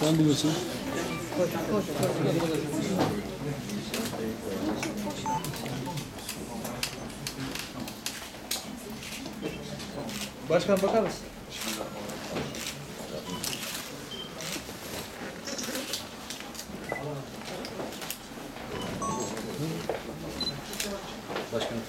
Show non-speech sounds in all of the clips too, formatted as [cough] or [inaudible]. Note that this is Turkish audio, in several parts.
Sen bilirsin. Başkan bakar mısın? Başkanım.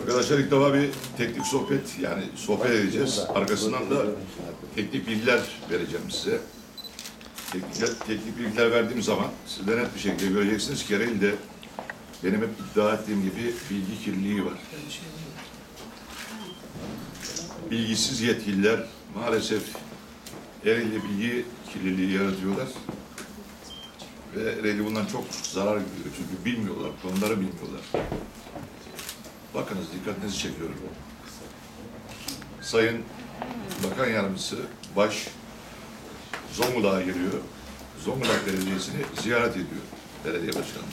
Arkadaşlar ilk defa bir teknik sohbet yani sohbet edeceğiz. Arkasından da teknik bilgiler vereceğim size. Teknik, teknik bilgiler verdiğim zaman siz de net bir şekilde göreceksiniz ki Ereğli'de benim hep iddia ettiğim gibi bilgi kirliliği var. Bilgisiz yetkililer maalesef Ereğli'de bilgi kirliliği yaratıyorlar. Ve Ereğli bundan çok zarar görüyor. Çünkü bilmiyorlar, konuları bilmiyorlar. Bakınız dikkatinizi çekiyorum. Sayın Bakan Yardımcısı Baş Zonguldak'a geliyor. Zonguldak Belediyesi'ni ziyaret ediyor belediye başkanı.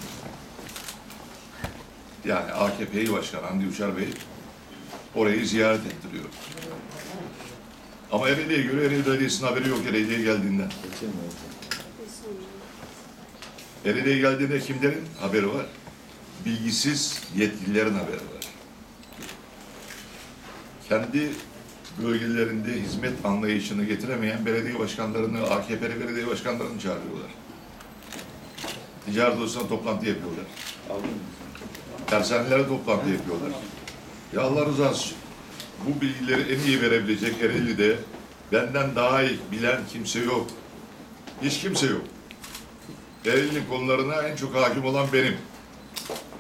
Yani AKP İl Başkanı Hamdi Uçar Bey orayı ziyaret ettiriyor. Ama Ereğli'ye göre Ereğli Belediyesi'nin haberi yok Ereğli'ye geldiğinden. Ereğli'ye geldiğinde kimlerin haberi var? Bilgisiz yetkililerin haberi var kendi bölgelerinde hizmet anlayışını getiremeyen belediye başkanlarını, AKP'li belediye başkanlarını çağırıyorlar. Ticaret odasına toplantı yapıyorlar. Tersanelere toplantı yapıyorlar. Ya Allah rızası için bu bilgileri en iyi verebilecek Ereğli'de benden daha iyi bilen kimse yok. Hiç kimse yok. Ereğli'nin konularına en çok hakim olan benim.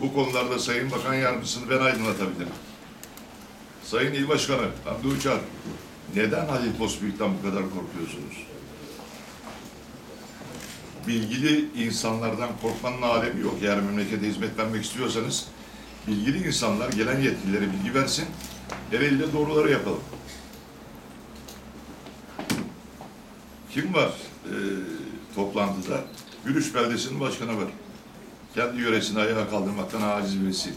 Bu konularda Sayın Bakan Yardımcısını ben aydınlatabilirim. Sayın İl Başkanı Hamdi Uçar, neden Halil Posbüyük'ten bu kadar korkuyorsunuz? Bilgili insanlardan korkmanın alemi yok. Eğer memlekete hizmet vermek istiyorsanız, bilgili insanlar gelen yetkililere bilgi versin, Ereğli'de doğruları yapalım. Kim var e, toplantıda? Gülüş Beldesi'nin başkanı var. Kendi yöresini ayağa kaldırmaktan aciz birisi.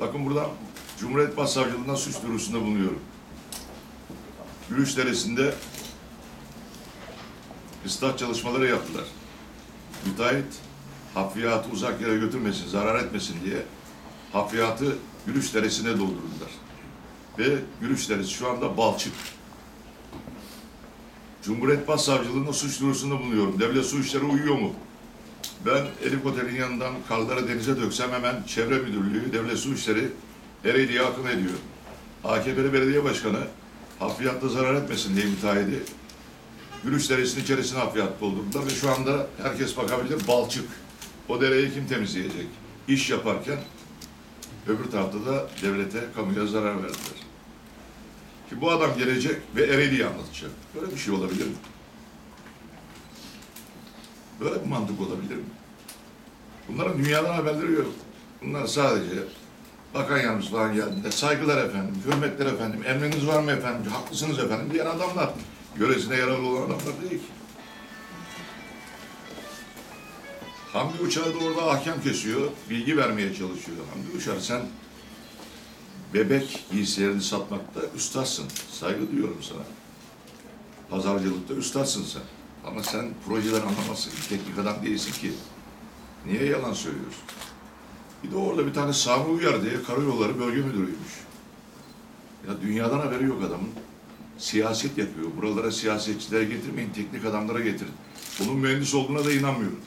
Bakın buradan Cumhuriyet Başsavcılığından suç duyurusunda bulunuyorum. Gülüş Deresi'nde ıslah çalışmaları yaptılar. Müteahhit hafriyatı uzak yere götürmesin, zarar etmesin diye hafriyatı Gülüş Deresi'ne doldurdular. Ve Gülüş Deresi şu anda balçık. Cumhuriyet Başsavcılığında suç duyurusunda bulunuyorum. Devlet su işleri uyuyor mu? Ben Elif Otel'in yanından karları denize döksem hemen çevre müdürlüğü, devlet su işleri Ereğli'ye akın ediyor. AKP'li belediye başkanı hafriyatta zarar etmesin diye müteahhidi Gülüş Deresi'nin içerisine hafriyat doldurdular ve şu anda herkes bakabilir balçık. O dereyi kim temizleyecek? İş yaparken öbür tarafta da devlete, kamuya zarar verdiler. Ki bu adam gelecek ve Ereğli'yi anlatacak. Böyle bir şey olabilir mi? Böyle bir mantık olabilir mi? Bunların dünyadan haberleri yok. Bunlar sadece bakan yardımcısı falan geldiğinde saygılar efendim, hürmetler efendim, emriniz var mı efendim, haklısınız efendim diyen adamlar. Yöresine yararlı olan adamlar değil ki. Hamdi Uçar da orada hakem kesiyor, bilgi vermeye çalışıyor. Hamdi Uçar sen bebek giysilerini satmakta üstadsın. Saygı duyuyorum sana. Pazarcılıkta üstadsın sen. Ama sen projeden anlamazsın. Teknik adam değilsin ki. Niye yalan söylüyorsun? Bir de orada bir tane Sami Uyar diye karayolları bölge müdürüymüş. Ya dünyadan haberi yok adamın. Siyaset yapıyor. Buralara siyasetçilere getirmeyin, teknik adamlara getirin. Bunun mühendis olduğuna da inanmıyorum.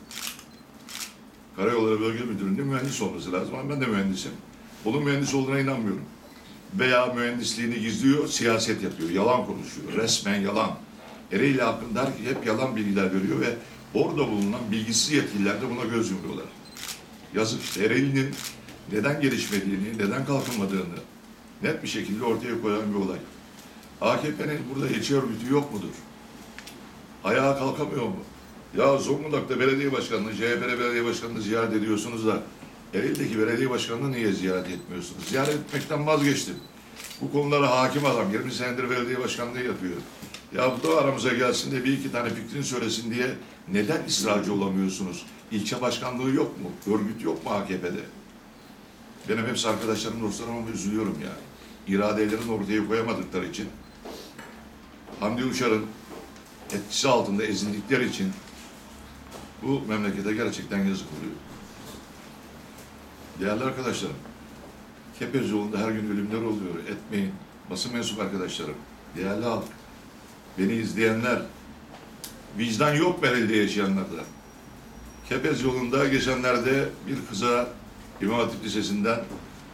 Karayolları Bölge Müdürü'nde mühendis olması lazım ama ben de mühendisim. Bunun mühendis olduğuna inanmıyorum. Veya mühendisliğini gizliyor, siyaset yapıyor, yalan konuşuyor. Resmen yalan. Ereğli hakkında hep yalan bilgiler veriyor ve orada bulunan bilgisiz yetkililer de buna göz yumuyorlar. İşte Ereğli'nin neden gelişmediğini, neden kalkınmadığını net bir şekilde ortaya koyan bir olay. AKP'nin burada ilçe örgütü yok mudur? Ayağa kalkamıyor mu? Ya Zonguldak'ta belediye başkanını, CHP'li belediye başkanını ziyaret ediyorsunuz da Ereğli'deki belediye başkanını niye ziyaret etmiyorsunuz? Ziyaret etmekten vazgeçtim. Bu konulara hakim adam. 20 senedir belediye başkanlığı yapıyor. Ya bu da aramıza gelsin de bir iki tane fikrini söylesin diye neden ısrarcı olamıyorsunuz? İlçe başkanlığı yok mu? Örgüt yok mu AKP'de? Benim hepsi arkadaşlarım, dostlarım ama üzülüyorum yani. İradelerini ortaya koyamadıkları için. Hamdi Uçar'ın etkisi altında ezildikleri için bu memlekete gerçekten yazık oluyor. Değerli arkadaşlarım, Kepez yolunda her gün ölümler oluyor. Etmeyin. Basın mensup arkadaşlarım, değerli halk, beni izleyenler, vicdan yok belediyede yaşayanlarda. Kepez yolunda geçenlerde bir kıza İmam Hatip Lisesi'nden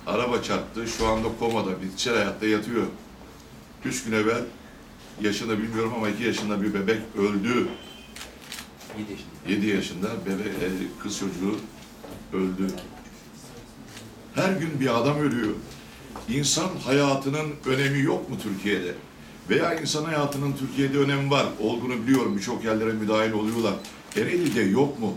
araba çarptı. Şu anda komada, bitkisel hayatta yatıyor. Üç gün evvel yaşını bilmiyorum ama iki yaşında bir bebek öldü. 7 yaşında. 7 yaşında bebek, e, kız çocuğu öldü. Her gün bir adam ölüyor. İnsan hayatının önemi yok mu Türkiye'de? Veya insan hayatının Türkiye'de önemi var. Olduğunu biliyorum. Birçok yerlere müdahil oluyorlar. Ereğli'de yok mu?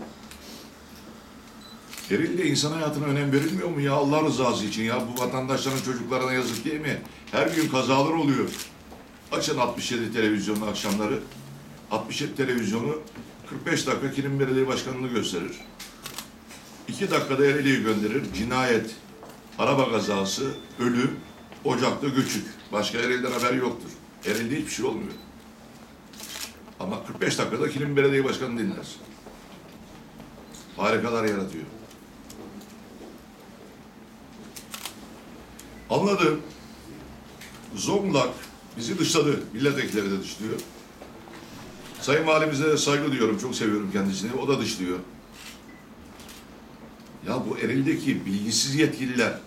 Ereğli'de insan hayatına önem verilmiyor mu ya Allah rızası için ya? Bu vatandaşların çocuklarına yazık değil mi? Her gün kazalar oluyor. Açın 67 televizyonu akşamları. 67 televizyonu 45 dakika Kilim Belediye Başkanı'nı gösterir. 2 dakikada Ereğli'yi gönderir. Cinayet, araba kazası, ölüm, ocakta göçük. Başka Ereğli'den haber yoktur. Ereğli'de hiçbir şey olmuyor. Ama 45 dakikada Kilim Belediye Başkanı dinlersin. Harikalar yaratıyor. Anladım. Zonguldak bizi dışladı. Milletvekilleri de dışlıyor. Sayın Valimize de saygı duyuyorum. Çok seviyorum kendisini. O da dışlıyor. Ya bu Ereğli'deki bilgisiz yetkililer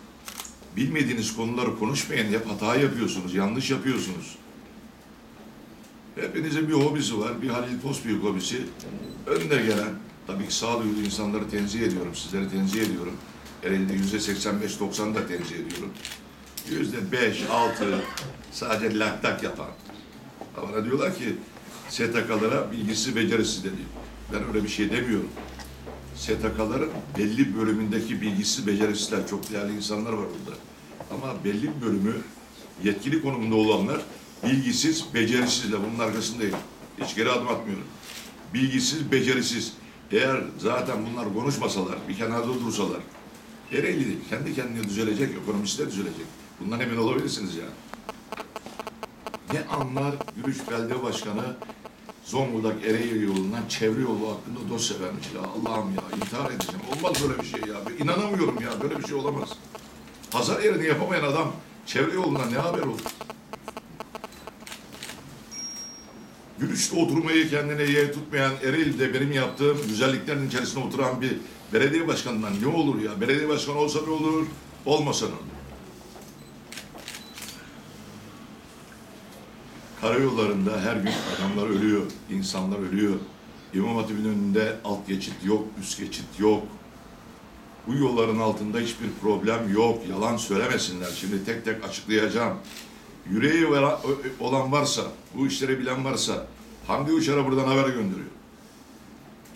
bilmediğiniz konuları konuşmayın. Hep hata yapıyorsunuz. Yanlış yapıyorsunuz. Hepinizin bir hobisi var. Bir Halil Pospiyuk hobisi. Önde gelen, tabii ki sağduyulu insanları tenzih ediyorum. Sizleri tenzih ediyorum. Ereğli'de yüzde 85-90 da tenzih ediyorum. Yüzde 5, 6 sadece laktak yapan. Bana diyorlar ki STK'lara bilgisi becerisiz dedi. Ben öyle bir şey demiyorum. STK'ların belli bölümündeki bilgisiz becerisizler çok değerli insanlar var burada. Ama belli bir bölümü yetkili konumunda olanlar bilgisiz, becerisizler. Bunun arkasındayım. Hiç geri adım atmıyorum. Bilgisiz, becerisiz. Eğer zaten bunlar konuşmasalar, bir kenarda dursalar, Ereğli kendi kendine düzelecek, ekonomisi de düzelecek. Bundan emin olabilirsiniz yani. Ne anlar Gülüş Belediye Başkanı Zonguldak Ereğli yolundan çevre yolu hakkında dosya vermiş ya Allah'ım ya intihar edeceğim. Olmaz böyle bir şey ya. İnanamıyorum ya böyle bir şey olamaz. Pazar yerini yapamayan adam çevre yolundan ne haber olur? Gülüş'te oturmayı kendine yeğe tutmayan Ereğli'de benim yaptığım güzelliklerin içerisine oturan bir belediye başkanından ne olur ya? Belediye başkanı olsa ne olur, olmasa ne olur? Karayollarında her gün adamlar ölüyor, insanlar ölüyor. İmam Hatip'in önünde alt geçit yok, üst geçit yok. Bu yolların altında hiçbir problem yok. Yalan söylemesinler. Şimdi tek tek açıklayacağım. Yüreği olan varsa, bu işleri bilen varsa Hamdi Uçar'a buradan haber gönderiyor.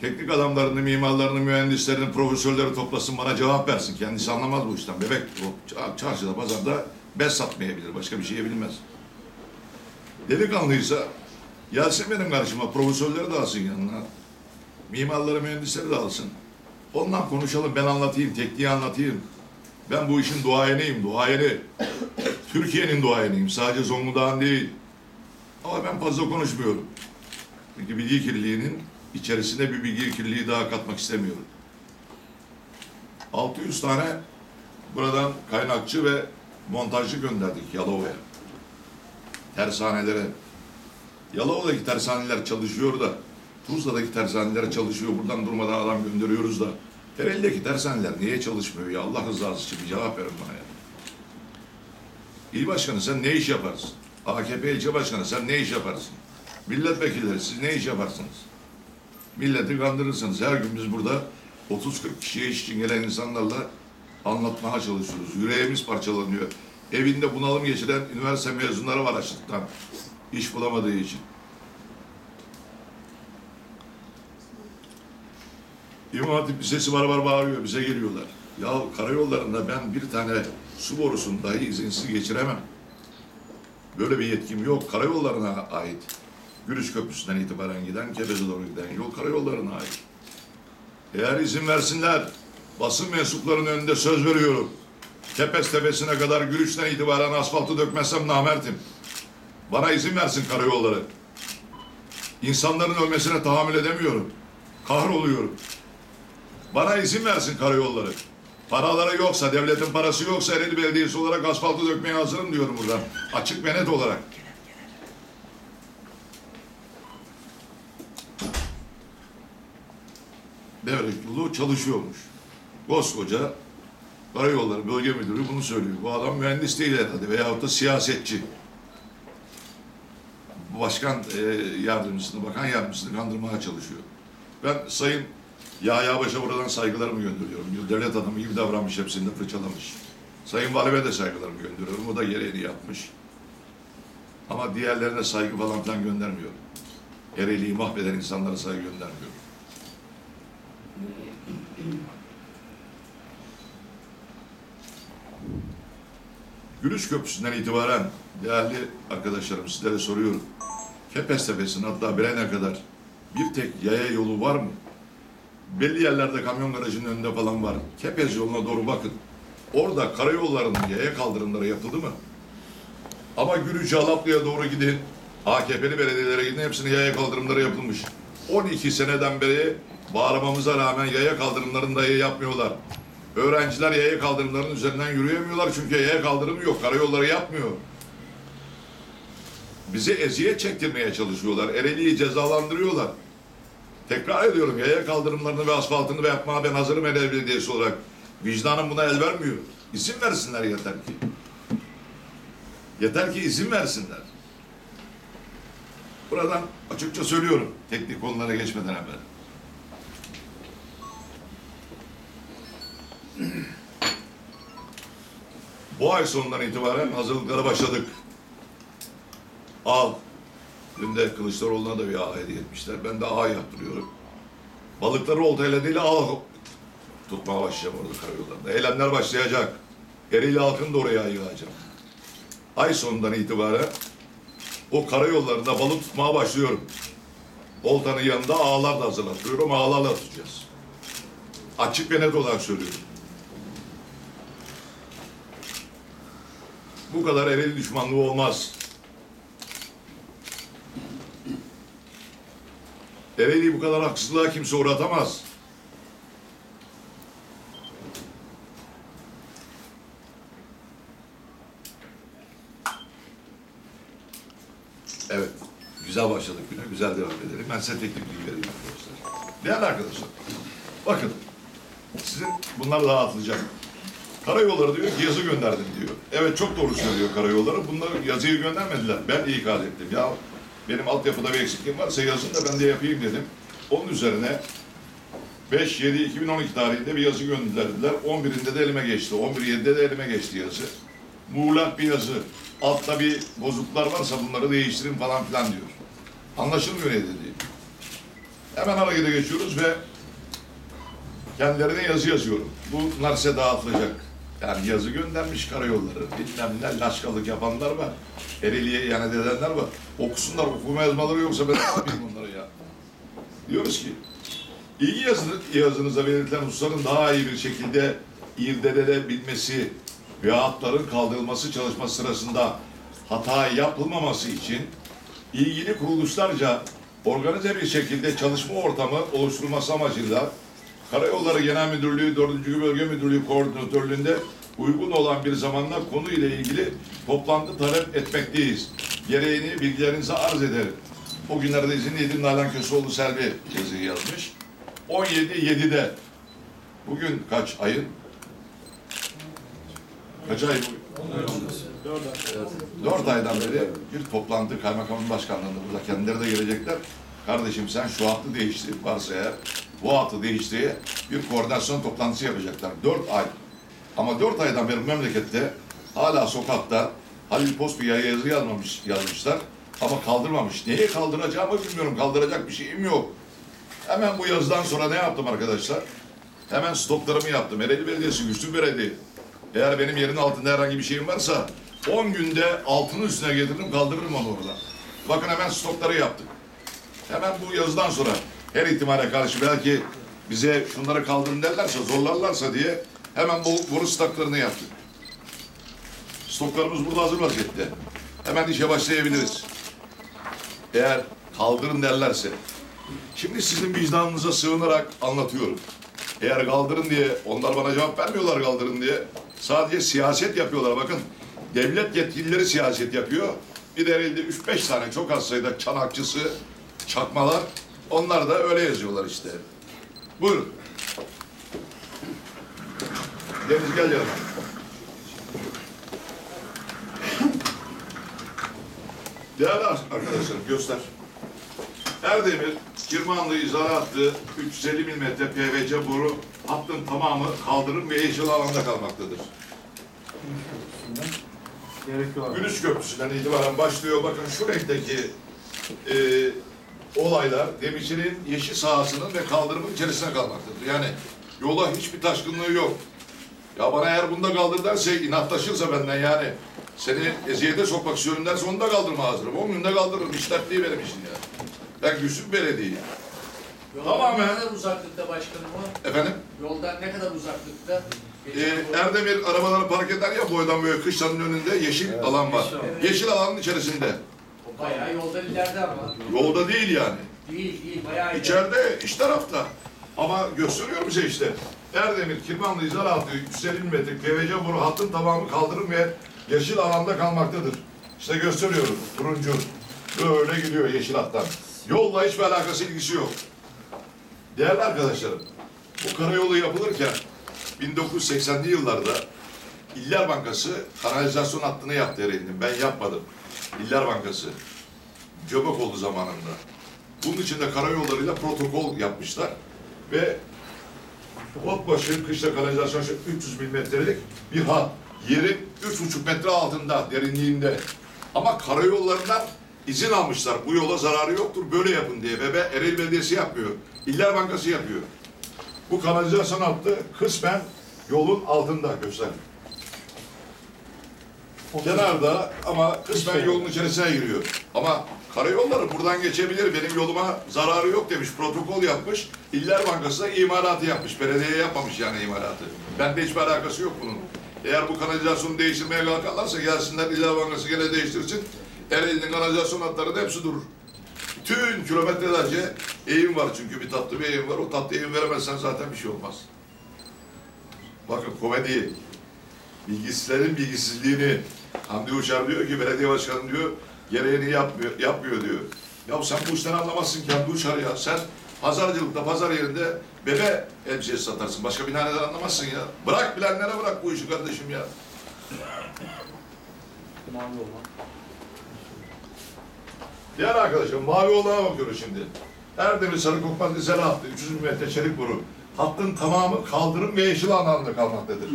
Teknik adamlarını, mimarlarını, mühendislerini, profesörleri toplasın bana cevap versin. Kendisi anlamaz bu işten. Bebek çarşıda, pazarda bez satmayabilir. Başka bir şey bilmez. Delikanlıysa gelsin benim karşıma. Profesörleri de alsın yanına. Mimarları, mühendisleri de alsın. Ondan konuşalım. Ben anlatayım. Tekniği anlatayım. Ben bu işin duayeniyim. Duayeni. [coughs] Türkiye'nin duayeniyim. Sadece Zonguldak'ın değil. Ama ben fazla konuşmuyorum. Çünkü bilgi kirliliğinin içerisine bir bilgi kirliliği daha katmak istemiyorum. 600 tane buradan kaynakçı ve montajcı gönderdik Yalova'ya. Tersanelere. Yalova'daki tersaneler çalışıyor da Tuzla'daki tersaneler çalışıyor. Buradan durmadan adam gönderiyoruz da. Ereğli'deki tersaneler niye çalışmıyor ya? Allah rızası için bir cevap verin bana ya. İl başkanı sen ne iş yaparsın? AKP ilçe başkanı sen ne iş yaparsın? Milletvekilleri siz ne iş yaparsınız? Milleti kandırırsınız. Her gün biz burada 30-40 kişiye iş için gelen insanlarla anlatmaya çalışıyoruz. Yüreğimiz parçalanıyor. Evinde bunalım geçiren üniversite mezunları var açlıktan. İş bulamadığı için. İmam Hatip Lisesi var var bağırıyor, bize geliyorlar. Ya karayollarında ben bir tane su borusunu dahi izinsiz geçiremem. Böyle bir yetkim yok. Karayollarına ait. Gürüş Köprüsü'nden itibaren giden, Kepez'e doğru giden yol karayollarına ait. Eğer izin versinler, basın mensuplarının önünde söz veriyorum. Kepez tepesine kadar Gürüş'ten itibaren asfaltı dökmezsem namertim. Bana izin versin karayolları. İnsanların ölmesine tahammül edemiyorum. Kahroluyorum. Bana izin versin karayolları. Paraları yoksa, devletin parası yoksa Ereğli Belediyesi olarak asfaltı dökmeye hazırım diyorum buradan. Açık ve net olarak. Devrek yolu çalışıyormuş. Koskoca Karayolları Bölge Müdürü bunu söylüyor. Bu adam mühendis değil herhalde veyahut da siyasetçi. Başkan e, yardımcısını, bakan yardımcısını kandırmaya çalışıyor. Ben Sayın Yahya Baş'a buradan saygılarımı gönderiyorum. Bir devlet adamı gibi davranmış, hepsini de fırçalamış. Sayın Valime de saygılarımı gönderiyorum. O da gereğini yapmış. Ama diğerlerine saygı falan filan göndermiyorum. Ereğli'yi mahveden insanlara saygı göndermiyorum. Gülüş Köprüsü'nden itibaren değerli arkadaşlarım sizlere soruyorum. Kepez Tepesi'ne hatta Biren'e kadar bir tek yaya yolu var mı? Belli yerlerde kamyon garajının önünde falan var. Kepez yoluna doğru bakın. Orada karayollarının yaya kaldırımları yapıldı mı? Ama Gürücü Alaplı'ya doğru gidin. AKP'li belediyelere gidin hepsinin yaya kaldırımları yapılmış. 12 seneden beri bağırmamıza rağmen yaya kaldırımlarını dahi yapmıyorlar. Öğrenciler yaya kaldırımlarının üzerinden yürüyemiyorlar çünkü yaya kaldırımı yok. Karayolları yapmıyor. Bizi eziyet çektirmeye çalışıyorlar. Ereğli'yi cezalandırıyorlar. Tekrar ediyorum yaya kaldırımlarını ve asfaltını ve yapmaya ben hazırım Ereğli Belediyesi olarak. Vicdanım buna el vermiyor. İzin versinler yeter ki. Yeter ki izin versinler. Buradan açıkça söylüyorum teknik konulara geçmeden evvel. Ay sonundan itibaren hazırlıklara başladık. Al. Dün de Kılıçdaroğlu'na da bir ağ hediye etmişler. Ben de ağ yaptırıyorum. Balıkları oltayla değil ağ tutmaya başlayacağım orada karayollarında. Eylemler başlayacak. Ereğli halkını da oraya yığacağım. Ay sonundan itibaren o karayollarında balık tutmaya başlıyorum. Oltanın yanında ağlar da hazırlatıyorum. Ağlarla tutacağız. Açık ve net olarak söylüyorum. Bu kadar Ereğli düşmanlığı olmaz. Ereğli'yi bu kadar haksızlığa kimse uğratamaz. Evet. Güzel başladık güne. Güzel devam edelim. Ben size teknik bilgi vereyim arkadaşlar. Değerli arkadaşlar. Bakın. Sizin bunlar dağıtılacak. Karayolları diyor yazı gönderdim diyor. Evet çok doğru söylüyor karayolları. Bunlar yazıyı göndermediler. Ben ikaz ettim. Ya benim altyapıda bir eksikliğim varsa yazın da ben de yapayım dedim. Onun üzerine 5-7-2012 tarihinde bir yazı gönderdiler. 11'inde de elime geçti. 11-7'de de elime geçti yazı. Muğlak bir yazı. Altta bir bozukluklar varsa bunları değiştirin falan filan diyor. Anlaşılmıyor ne dediğim. Hemen harekete geçiyoruz ve kendilerine yazı yazıyorum. Bunlar size dağıtılacak. Yani yazı göndermiş karayolları. Bilmem ne laşkalık yapanlar var. Ereğli'ye yani edenler var. Okusunlar okuma yazmaları yoksa ben ne yapayım onları ya. Diyoruz ki ilgi yazı, yazınıza belirtilen hususların daha iyi bir şekilde irdelenebilmesi ve hatların kaldırılması çalışması sırasında hata yapılmaması için ilgili kuruluşlarca organize bir şekilde çalışma ortamı oluşturulması amacıyla Karayolları Genel Müdürlüğü 4. Bölge Müdürlüğü Koordinatörlüğünde uygun olan bir zamanda konu ile ilgili toplantı talep etmekteyiz. Gereğini bilgilerinize arz ederim. O günlerde izinliydim Nalan Köseoğlu Selvi yazıyı yazmış. 17.7'de bugün kaç ayın? Kaç ay? Dört aydan beri bir toplantı kaymakamın başkanlığında burada kendileri de gelecekler. Kardeşim sen şu hattı değiştir varsa eğer bu hattı değiştiğe bir koordinasyon toplantısı yapacaklar. Dört ay. Ama dört aydan beri memlekette hala sokakta Halil Pospi'ye yazı yazmamış, yazmışlar ama kaldırmamış. Neye kaldıracağımı bilmiyorum. Kaldıracak bir şeyim yok. Hemen bu yazıdan sonra ne yaptım arkadaşlar? Hemen stoplarımı yaptım. Ereğli Belediyesi güçlü belediye. Eğer benim yerin altında herhangi bir şeyim varsa 10 günde altını üstüne getiririm kaldırırım onu oradan. Bakın hemen stokları yaptık. Hemen bu yazıdan sonra her ihtimale karşı belki bize şunları kaldırın derlerse, zorlarlarsa diye hemen bu boru stoklarını yaptık. Stoklarımız burada hazır vaziyette. Hemen işe başlayabiliriz. Eğer kaldırın derlerse. Şimdi sizin vicdanınıza sığınarak anlatıyorum. Eğer kaldırın diye, onlar bana cevap vermiyorlar kaldırın diye. Sadece siyaset yapıyorlar. Bakın devlet yetkilileri siyaset yapıyor. Bir de elde 3-5 tane çok az sayıda çanakçısı, çakmalar. Onlar da öyle yazıyorlar işte. Buyurun. Deniz gel yanıma. Değerli arkadaşlarım göster. Erdemir, Kirmanlı izara attığı 350 mm PVC boru hattın tamamı kaldırım ve yeşil alanda kalmaktadır. Gülüş Köprüsü'nden itibaren başlıyor. Bakın şu renkteki e, olaylar demircinin yeşil sahasının ve kaldırımın içerisine kalmaktadır. Yani yola hiçbir taşkınlığı yok. Ya bana eğer bunda kaldır derse, inatlaşırsa benden yani seni eziyete sokmak istiyorum derse onu da kaldırma hazırım. On günde kaldırırım. İş dert değil benim işim ya. Ben Gülsüm Belediye. Yoldan Tamamen- ne kadar uzaklıkta başkanım o? Efendim? Yoldan ne kadar uzaklıkta? Ee, Erdemir arabaları park eder ya boydan böyle kışlanın önünde yeşil alan var. Evet. Yeşil alanın içerisinde. Bayağı yoldan ileride ama. Yolda değil yani. Değil değil bayağı ileride. İçeride, iç tarafta. Ama gösteriyorum size işte. Erdemir, Kirmanlı, İzaraltı, 150 metre PVC boru hattın tamamı kaldırım ve yeşil alanda kalmaktadır. İşte gösteriyorum. Turuncu. Böyle gidiyor yeşil hattan. Yolla hiçbir alakası ilgisi yok. Değerli arkadaşlarım, bu karayolu yapılırken 1980'li yıllarda İller Bankası kanalizasyon hattını yaptı Ereğli'nin. Ben yapmadım. İller Bankası. Cöbek oldu zamanında. Bunun için de karayollarıyla protokol yapmışlar. Ve Otbaşı kışla kanalizasyon şu 300 milimetrelik bir hat. Yerin 3,5 metre altında, derinliğinde. Ama karayollarından izin almışlar. Bu yola zararı yoktur, böyle yapın diye. Ve Ereğli Belediyesi yapmıyor. İller Bankası yapıyor. Bu kanalizasyon hattı kısmen yolun altında göster. Kenarda ama kısmen yolun içerisine giriyor. Ama karayolları buradan geçebilir. Benim yoluma zararı yok demiş. Protokol yapmış. İller Bankası da imalatı yapmış. Belediye yapmamış yani imalatı. Bende hiçbir alakası yok bunun. Eğer bu kanalizasyonu değiştirmeye kalkarlarsa gelsinler İller Bankası gene değiştirsin. Ereğli'nin kanalizasyon hatlarının hepsi durur. Bütün kilometrelerce eğim var çünkü bir tatlı bir eğim var. O tatlı eğim veremezsen zaten bir şey olmaz. Bakın komedi bilgisizlerin bilgisizliğini Hamdi Uçar diyor ki belediye başkanı diyor gereğini yapmıyor, yapmıyor diyor. Ya sen bu işten anlamazsın ki Hamdi Uçar ya. Sen pazarcılıkta, pazar yerinde bebe elbisesi satarsın. Başka bir neden anlamazsın ya. Bırak bilenlere bırak bu işi kardeşim ya. Mavi. Diğer arkadaşım mavi olana bakıyoruz şimdi. Erdemir Sarıkokman Dizeli hattı 300 metre çelik boru. Hattın tamamı kaldırım ve yeşil alanda kalmaktadır.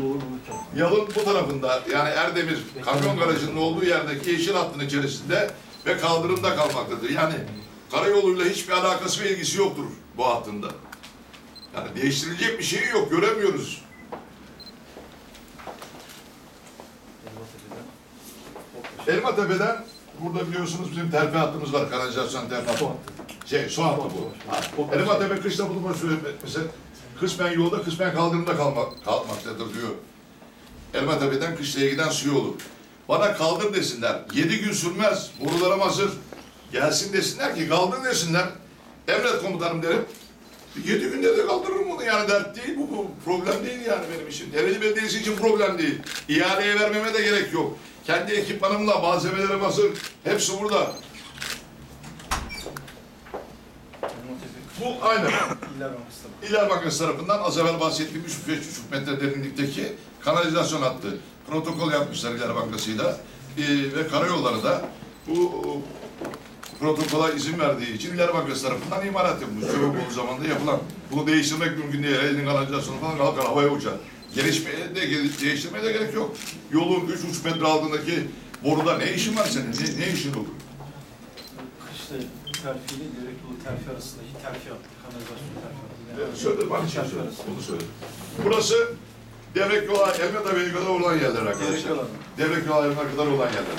Yalın bu tarafında yani Erdemir kamyon garajının olduğu yerdeki yeşil hattın içerisinde ve kaldırımda kalmaktadır. Yani karayoluyla hiçbir alakası ve ilgisi yoktur bu hattında. Yani değiştirilecek bir şey yok, göremiyoruz. Elma Tepe'den burada biliyorsunuz bizim terfi hattımız var, kanalizasyon terfi hattı. Şey, su hattı bu. Ha, Elma Tepe kışla bulunma mesela kısmen yolda, kısmen kaldırımda kalma, kalmaktadır diyor. Elma Tepe'den kışlaya giden su yolu. Bana kaldır desinler. Yedi gün sürmez. Borularım hazır. Gelsin desinler ki kaldır desinler. Emret komutanım derim. Yedi günde de kaldırırım bunu yani dert değil bu, bu problem değil yani benim için. Ereğli Belediyesi için problem değil. İhaleye vermeme de gerek yok. Kendi ekipmanımla malzemelerim hazır. Hepsi burada. Bu aynen. İller Bankası da. İller Bankası tarafından az evvel bahsettiğim 3,5 metre derinlikteki kanalizasyon hattı. Protokol yapmışlar İller Bankası'yla Ee, ve karayolları da bu protokola izin verdiği için İller Bankası tarafından imalat yapılmış. Çabuk olduğu zamanda yapılan. Bunu değiştirmek mümkün değil. Elinin kanalizasyonu falan kalkar havaya uçar. Gelişmeye de değiştirmeye de gerek yok. Yolun 3,5 metre altındaki boruda ne işin var senin? Ne, ne işin olur? Kışla terfi ile direkt yolu terfi arasındaki terfi hattı. Kanalizasyon terfi hattı. Evet, Söyle bana şey Terfi söyle. arası. Onu söyle. Burası Devrek yolu Elmet Bey'e kadar olan yerler arkadaşlar. Devrek yolu ayrımına kadar olan yerler.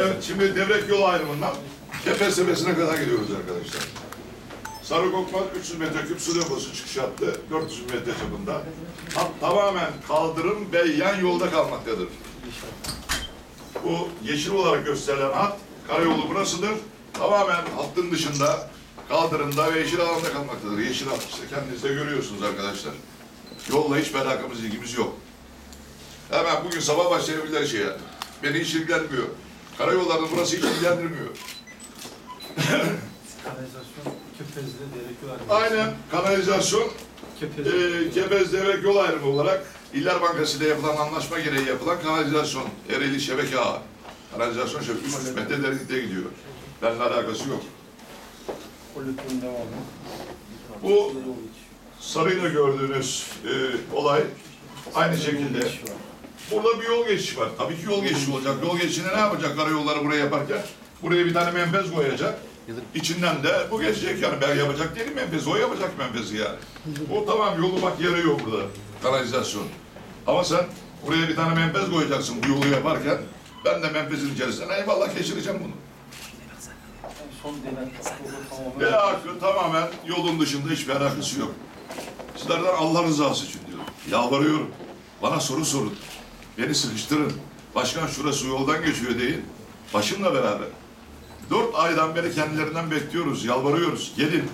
Evet, şimdi Devrek yolu ayrımından Kepez Tepesi'ne kadar gidiyoruz arkadaşlar. Sarıkokman 300 metreküp su deposu çıkış yaptı. 400 metre çapında. Hat tamamen kaldırım ve yan yolda kalmaktadır. Bu yeşil olarak gösterilen hat, karayolu burasıdır. Tamamen hattın dışında, kaldırımda ve yeşil alanda kalmaktadır. Yeşil hat işte kendiniz de görüyorsunuz arkadaşlar. Yolla hiç alakamız, ilgimiz yok. Hemen bugün sabah başlayabilirler şeye. Beni hiç ilgilenmiyor. Karayollarının burası hiç ilgilendirmiyor. Kepez'de gerek yol ayrımı. Aynen kanalizasyon Kepez. e, Kepez Devrek yol ayrımı olarak İller Bankası ile yapılan anlaşma gereği yapılan kanalizasyon, Ereğli şebeke ağı. Kanalizasyon şebeke 300 metre derinlikte gidiyor. Benimle alakası yok. Bu sarıyla gördüğünüz e, olay aynı şekilde. Burada bir yol geçişi var. Tabii ki yol geçişi olacak. Yol geçişine ne yapacak karayolları buraya yaparken? Buraya bir tane menfez koyacak. İçinden de bu geçecek yani. Ben yapacak değilim menfezi. O yapacak menfezi yani. O tamam yolu bak yarıyor burada. Kanalizasyon. Ama sen buraya bir tane menfez koyacaksın bu yolu yaparken. Ben de menfezin içerisine eyvallah geçireceğim bunu. Son denen yolu Ve tamamen. hakkı tamamen yolun dışında hiçbir alakası yok. Sizlerden Allah rızası için diyorum. Yalvarıyorum. Bana soru sorun. Beni sıkıştırın. Başkan şurası yoldan geçiyor deyin. Başımla beraber. Dört aydan beri kendilerinden bekliyoruz, yalvarıyoruz. Gelin.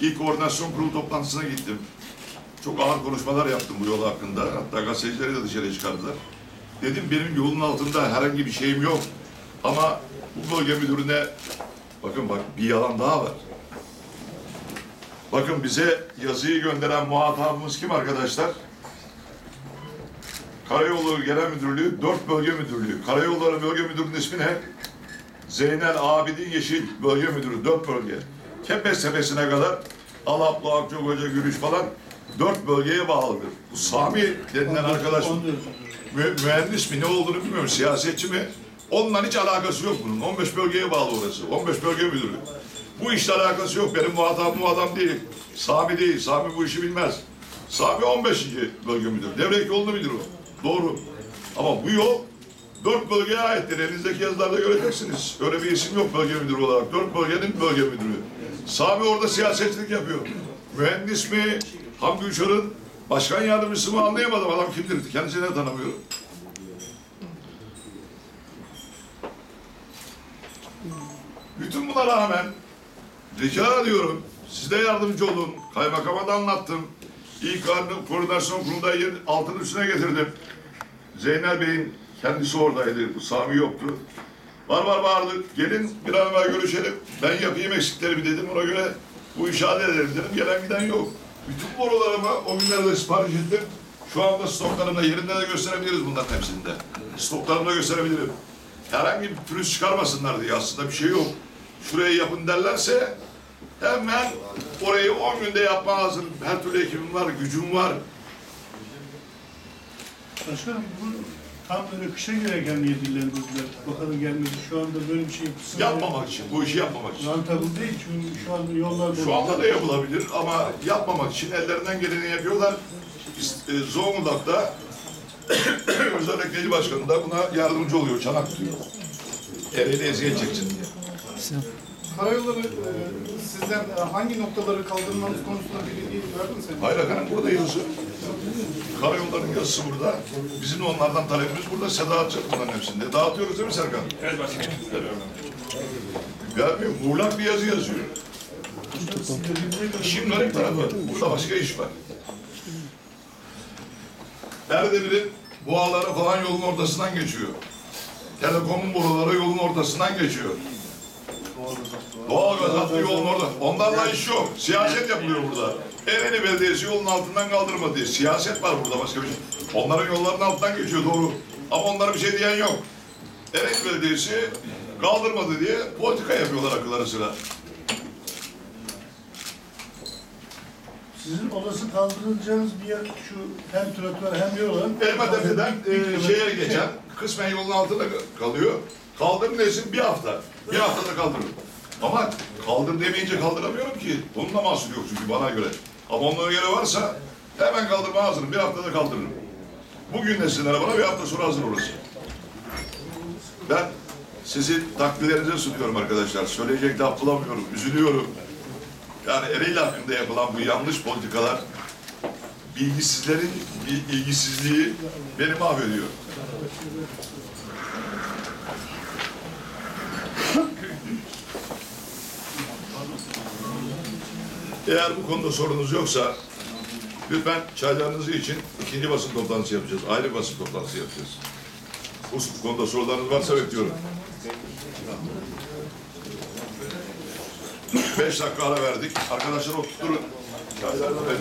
İlk koordinasyon kurulu toplantısına gittim. Çok ağır konuşmalar yaptım bu yol hakkında. Hatta gazetecileri de dışarı çıkardılar. Dedim benim yolun altında herhangi bir şeyim yok. Ama bu bölge müdürüne bakın bak bir yalan daha var. Bakın bize yazıyı gönderen muhatabımız kim arkadaşlar? Karayolu Genel Müdürlüğü, dört bölge müdürlüğü. Karayolları Bölge Müdürlüğü'nün ismi ne? Zeynel Abidin Yeşil Bölge Müdürü, dört bölge. Kepez Tepesi'ne kadar Alaplı, Akçakoca, Gürüş falan dört bölgeye bağlıdır. Bu Sami denilen arkadaş mü- mühendis mi ne olduğunu bilmiyorum, siyasetçi mi? Onunla hiç alakası yok bunun. 15 bölgeye bağlı orası. 15 bölge müdürü. Bu işle alakası yok. Benim muhatabım bu adam değil. Sami değil. Sami bu işi bilmez. Sami 15. bölge müdürü. Devrek yolunu bilir o. Doğru. Ama bu yol dört bölgeye aittir. Elinizdeki yazılarda göreceksiniz. Öyle bir isim yok bölge müdürü olarak. Dört bölgenin bölge müdürü. Sami orada siyasetçilik yapıyor. Mühendis mi? Hamdi Uçar'ın başkan yardımcısı mı anlayamadım. Adam kimdir? Kendisini de tanımıyorum. Bütün buna rağmen rica ediyorum, siz de yardımcı olun. Kaymakama da anlattım. İlk koordinasyon kurulunda altın üstüne getirdim. Zeynel Bey'in kendisi oradaydı, bu Sami yoktu. Var var bağırdık, gelin bir an evvel görüşelim. Ben yapayım eksiklerimi dedim, ona göre bu işi halledelim dedim. Gelen giden yok. Bütün borularımı o günlerde sipariş ettim. Şu anda stoklarımda yerinde de gösterebiliriz bunların hepsinde. Stoklarımda gösterebilirim. Herhangi bir pürüz çıkarmasınlar diye aslında bir şey yok. Şurayı yapın derlerse hemen orayı 10 günde yapma hazır. Her türlü ekibim var, gücüm var. Başkanım bu tam böyle kışa göre gelmeye dillendirdiler. Bakalım gelmedi. Şu anda böyle bir şey yapılsın. Yapmamak için, bu işi yapmamak için. Rentable değil çünkü şu anda yollar Şu anda da yapılabilir ama yapmamak için ellerinden geleni yapıyorlar. E, Zonguldak'ta [coughs] özellikle il başkanı da buna yardımcı oluyor, çanak tutuyor. Ereğli eziyet çeksin diye. Karayolları e, sizden e, hangi noktaları kaldırmanız konusunda bir bilgi verdi mi sen? Hayır efendim burada yazı. Karayolların yazısı burada. Bizim onlardan talebimiz burada. Seda atacak bunların hepsinde. Dağıtıyoruz değil mi Serkan? Evet başkanım. Gelmiyor. Muğlak bir yazı yazıyor. İşin garip tarafı. Burada başka iş var. Erdemir'in boğaları falan yolun ortasından geçiyor. Telekom'un boruları yolun ortasından geçiyor. Doğal gaz hattı yolun orada. Onlarla iş yok. Siyaset yapılıyor burada. Ereğli Belediyesi yolun altından kaldırma diye. Siyaset var burada başka bir şey. Onların yollarının altından geçiyor doğru. Ama onlara bir şey diyen yok. Ereğli Belediyesi kaldırmadı diye politika yapıyorlar akılları sıra. Sizin olası kaldırılacağınız bir yer şu hem trotuar hem yol olan Elmatepe'den e, şeye geçen kısmen yolun altında kalıyor. Kaldır desin bir hafta. Bir haftada kaldırırım. Ama kaldır demeyince kaldıramıyorum ki. Onun da mahsuru yok çünkü bana göre. Onlara göre varsa hemen kaldırma hazırım. Bir haftada kaldırırım. Bugün desinler bana bir hafta sonra hazır orası. Ben sizin takdirlerinize sunuyorum arkadaşlar. Söyleyecek laf bulamıyorum. Üzülüyorum. Yani Ereğli hakkında yapılan bu yanlış politikalar bilgisizlerin bil- ilgisizliği beni mahvediyor. Eğer bu konuda sorunuz yoksa lütfen çaylarınızı için ikinci basın toplantısı yapacağız. Ayrı basın toplantısı yapacağız. Bu konuda sorularınız varsa bekliyorum. Beş dakika ara verdik. Arkadaşlar oturun. Çaylarını verin.